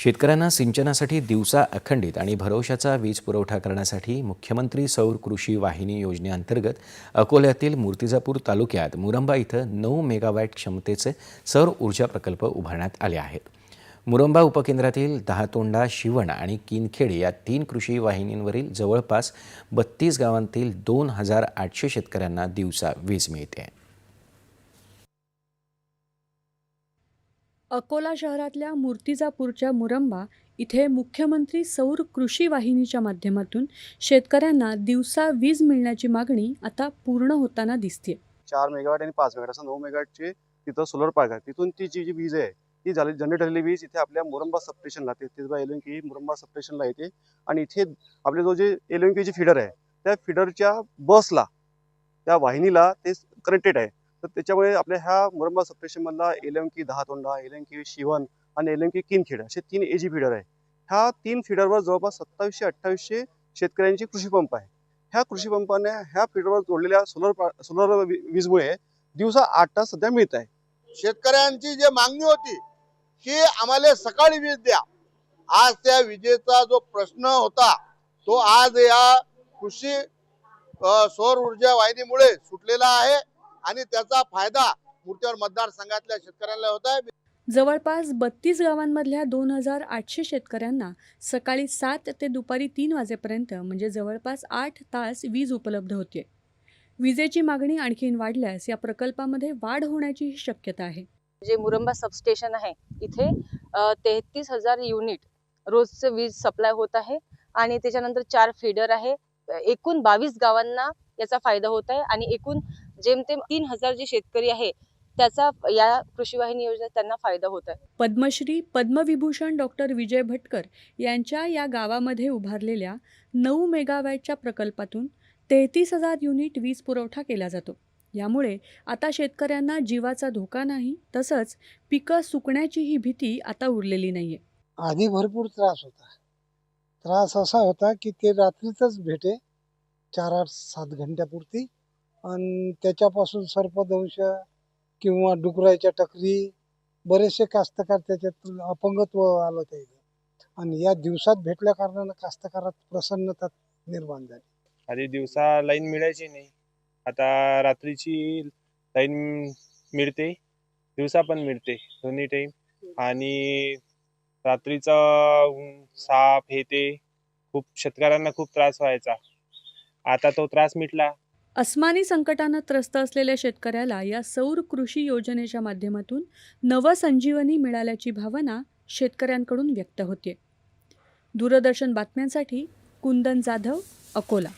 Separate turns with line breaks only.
शेतकऱ्यांना सिंचनासाठी दिवसा अखंडित आणि भरवशाचा वीज पुरवठा करण्यासाठी मुख्यमंत्री सौर कृषी वाहिनी योजनेअंतर्गत अकोल्यातील मूर्तिजापूर तालुक्यात मुरंबा इथं नऊ मेगावॅट क्षमतेचे सौर ऊर्जा प्रकल्प उभारण्यात आले आहेत. मुरंबा उपकेंद्रातील दहातोंडा शिवण आणि किनखेड या तीन कृषी वाहिनींवरील जवळपास बत्तीस गावांतील दोन हजार आठशे शेतकऱ्यांना दिवसा वीज मिळते.
अकोला शहरातल्या मूर्तिजापूरच्या मुरंबा इथे मुख्यमंत्री सौर कृषी वाहिनीच्या माध्यमातून शेतकऱ्यांना दिवसा वीज मिळण्याची मागणी आता पूर्ण होताना दिसते
चार मेगावॅट आणि पाच मेगावॅट असं नऊ मेगावॅटचे तिथं सोलर पार्क आहे. तिथून ती जी जी वीज आहे ती झाली जनरेटरली वीज इथे आपल्या मुरंबा सबस्टेशनला तेहतीस बाय एल के मुरंबा सबस्टेशनला येते. आणि इथे आपले जो जे एल एन केची फिडर आहे त्या फिडरच्या बसला त्या वाहिनीला ते कनेक्टेड आहे. तर त्याच्यामुळे आपल्या ह्या मुरंबा सबस्टेशनमधला मधला एम की दहा तोंडा एल शिवन आणि एल किनखेड असे तीन एजी फीडर फिडर आहे ह्या तीन फिडरवर जवळपास सत्तावीसशे अठ्ठावीसशे शेतकऱ्यांचे कृषी पंप आहे ह्या कृषी पंपाने ह्या फिडरवर जोडलेल्या सोलर सोलर वीजमुळे दिवसा आठ तास सध्या मिळत आहे.
शेतकऱ्यांची जी मागणी होती की आम्हाला सकाळी वीज द्या. आज त्या विजेचा जो प्रश्न होता तो आज या कृषी सौर ऊर्जा वाहिनीमुळे सुटलेला आहे. आणि त्याचा फायदा मूर्तीवर मतदारसंघातल्या शेतकऱ्यांना होत आहे.
जवळपास बत्तीस गावांमधल्या दोन हजार आठशे शेतकऱ्यांना सकाळी सात ते दुपारी तीन वाजेपर्यंत म्हणजे जवळपास आठ तास वीज उपलब्ध होते विजेची मागणी आणखीन वाढल्यास या प्रकल्पामध्ये वाढ होण्याचीही शक्यता आहे.
जे मुरंबा सबस्टेशन आहे इथे तेहतीस हजार युनिट रोजचं वीज सप्लाय होत आहे आणि त्याच्यानंतर चार फीडर आहे. एकूण बावीस गावांना याचा फायदा होत आहे आणि एकूण जेमतेम तीन हजार जे शेतकरी आहे त्याचा या कृषी वाहिनी योजनेत त्यांना फायदा होत आहे.
पद्मश्री पद्मविभूषण डॉक्टर विजय भटकर यांच्या या गावामध्ये उभारलेल्या नऊ मेगावॅटच्या प्रकल्पातून तेहतीस हजार युनिट वीज पुरवठा केला जातो. यामुळे आता शेतकऱ्यांना जीवाचा धोका नाही तसंच पिकं सुकण्याचीही भीती आता उरलेली नाहीये.
आधी भरपूर त्रास होता त्रास असा होता की ते रात्रीतच भेटे चार आठ सात घंट्यापुरती आणि त्याच्यापासून सर्पदंश किंवा डुकराच्या टकरी बरेचसे कास्तकार त्याच्यात अपंगत्व आलं त्याला आणि या दिवसात भेटल्या कारणानं कास्तकारात प्रसन्नता निर्माण झाली.
आधी दिवसा लाईन मिळायची नाही. आता रात्रीची लाईन मिळते दिवसा पण मिळते दोन्ही टाईम आणि रात्रीचा साप हे ते खूप शेतकऱ्यांना खूप त्रास व्हायचा. आता तो त्रास मिटला
अस्मानी संकटानं त्रस्त असलेल्या शेतकऱ्याला या सौर कृषी योजनेच्या माध्यमातून नवसंजीवनी मिळाल्याची भावना शेतकऱ्यांकडून व्यक्त होते. दूरदर्शन बातम्यांसाठी कुंदन जाधव अकोला.